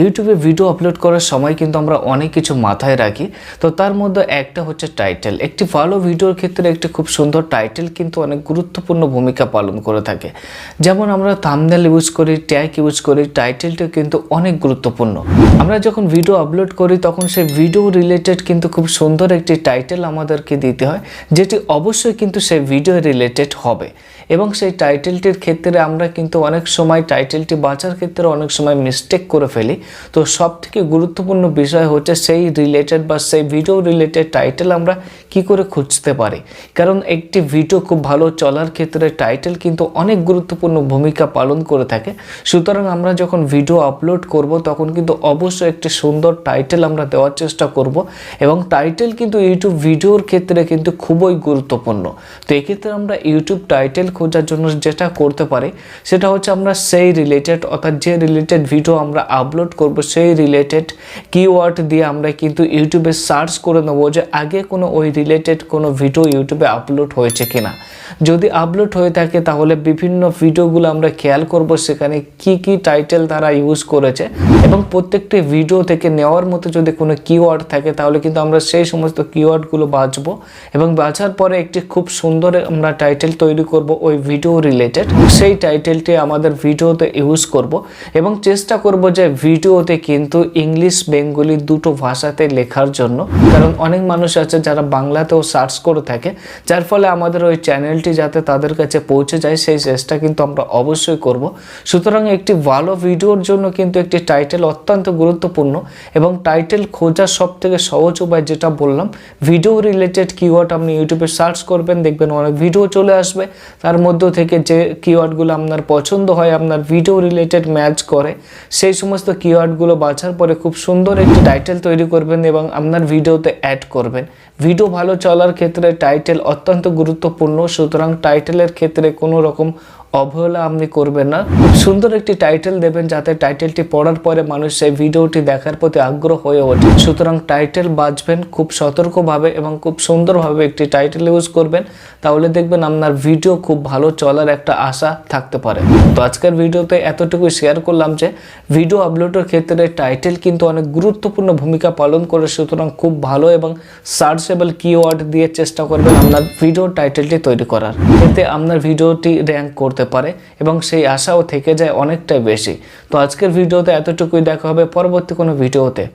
ইউটিউবে video upload করার সময় কিন্তু আমরা অনেক কিছু মাথায় রাখি। তো তার মধ্যে একটা হচ্ছে টাইটেল একটি ভালো ভিডিওর ক্ষেত্রে একটি খুব সুন্দর টাইটেল কিন্তু অনেক গুরুত্বপূর্ণ ভূমিকা পালন করে থাকে। যেমন আমরা থামনেল ইউজ করি ট্যাগ ইউজ করি টাইটেলটা কিন্তু অনেক গুরুত্বপূর্ণ। আমরা যখন ভিডিও আপলোড করি, তখন সেই ভিডিও রিলেটেড কিন্তু খুব সুন্দর একটি টাইটেল আমাদেরকে দিতে হয়, যেটি অবশ্যই কিন্তু সেই ভিডিও রিলেটেড হবে। এবং সেই টাইটেলটির ক্ষেত্রে আমরা কিন্তু অনেক সময় টাইটেলটি বাঁচার ক্ষেত্রে অনেক সময় মিস্টেক করে ফেলি। তো সব থেকে গুরুত্বপূর্ণ বিষয় হচ্ছে সেই রিলেটেড বা সেই ভিডিও রিলেটেড টাইটেল আমরা কি করে খুঁজতে পারি? কারণ একটি ভিডিও খুব ভালো চলার ক্ষেত্রে টাইটেল কিন্তু অনেক গুরুত্বপূর্ণ ভূমিকা পালন করে থাকে। সুতরাং আমরা যখন ভিডিও আপলোড করব, তখন কিন্তু অবশ্যই একটি সুন্দর টাইটেল আমরা দেওয়ার চেষ্টা করব এবং টাইটেল কিন্তু ইউটিউব ভিডিওর ক্ষেত্রে কিন্তু খুবই গুরুত্বপূর্ণ। তো এক্ষেত্রে আমরা ইউটিউব টাইটেল খোঁজার জন্য যেটা করতে পারি, সেটা হচ্ছে আমরা সেই রিলেটেড অর্থাৎ যে রিলেটেড ভিডিও আমরা আপলোড করব সেই রিলেটেড কিওয়ার্ড দিয়ে আমরা কিন্তু ইউটিউবে সার্চ করে নেব যে আগে কোনো ওই রিলেটেড কোনো ভিডিও ইউটিউবে আপলোড হয়েছে কিনা। যদি আপলোড হয়ে থাকে, তাহলে বিভিন্ন ভিডিওগুলো আমরা খেয়াল করব সেখানে কি কি টাইটেল তারা ইউজ করেছে। এবং প্রত্যেকটি ভিডিও থেকে নেওয়ার মতো যদি কোনো কিওয়ার্ড থাকে, তাহলে কিন্তু আমরা সেই সমস্ত কিওয়ার্ডগুলো বাঁচবো এবং বাঁচার পরে একটি খুব সুন্দর আমরা টাইটেল তৈরি করব, ওই ভিডিও রিলেটেড সেই টাইটেলটি আমাদের ভিডিওতে ইউজ করব। এবং চেষ্টা করব যে ভিডিওতে কিন্তু ইংলিশ বেঙ্গলি দুটো ভাষাতে লেখার জন্য। কারণ অনেক মানুষ আছে যারা বাংলাতেও সার্চ করে থাকে। যার ফলে আমাদের ওই চ্যানেলটি যাতে তাদের কাছে পৌঁছে যায়, সেই চেষ্টা কিন্তু আমরা অবশ্যই করব। সুতরাং একটি ভালো ভিডিওর জন্য কিন্তু একটি টাইটেল অত্যন্ত গুরুত্বপূর্ণ এবং টাইটেল খোঁজার সব থেকে সহজ উপায় যেটা বললাম ভিডিও রিলেটেড কিওয়ার্ড আপনি ইউটিউবে সার্চ করবেন, দেখবেন অনেক ভিডিও চলে আসবে। তার মধ্য থেকে যে কিওয়ার্ডগুলো আপনার পছন্দ হয়, আপনার ভিডিও রিলেটেড ম্যাচ করে, সেই সমস্ত কিওয়ার্ডগুলো বাছার পরে খুব সুন্দর একটি টাইটেল তৈরি করবেন এবং আপনার ভিডিওতে অ্যাড করবেন। ভিডিও ভালো চলার ক্ষেত্রে টাইটেল অত্যন্ত গুরুত্বপূর্ণ সুতরাং টাইটেলের ক্ষেত্রে কোনো রকম অবহেলা আপনি করবেন না। সুন্দর একটি টাইটেল দেবেন যাতে টাইটেলটি পড়ার পরে মানুষ সেই ভিডিওটি দেখার প্রতি আগ্রহ হয়ে ওঠে। সুতরাং টাইটেল বাজবেন, খুব সতর্কভাবে এবং খুব সুন্দরভাবে একটি টাইটেল ইউজ করবেন। তাহলে দেখবেন আপনার ভিডিও খুব ভালো চলার একটা আশা থাকতে পারে। তো আজকের ভিডিওতে এতটুকু শেয়ার করলাম যে ভিডিও আপলোডের ক্ষেত্রে টাইটেল কিন্তু অনেক গুরুত্বপূর্ণ ভূমিকা পালন করে। সুতরাং খুব ভালো এবং সার্চেবল কিওয়ার্ড দিয়ে চেষ্টা করবেন আপনার ভিডিও টাইটেলটি তৈরি করার। এতে আপনার ভিডিওটি র্যাঙ্ক করতে পারে এবং সেই আশাও থেকে যায় অনেকটাই বেশি। তো আজকের ভিডিওতে এতটুকুই। দেখা হবে পরবর্তী কোনো ভিডিওতে।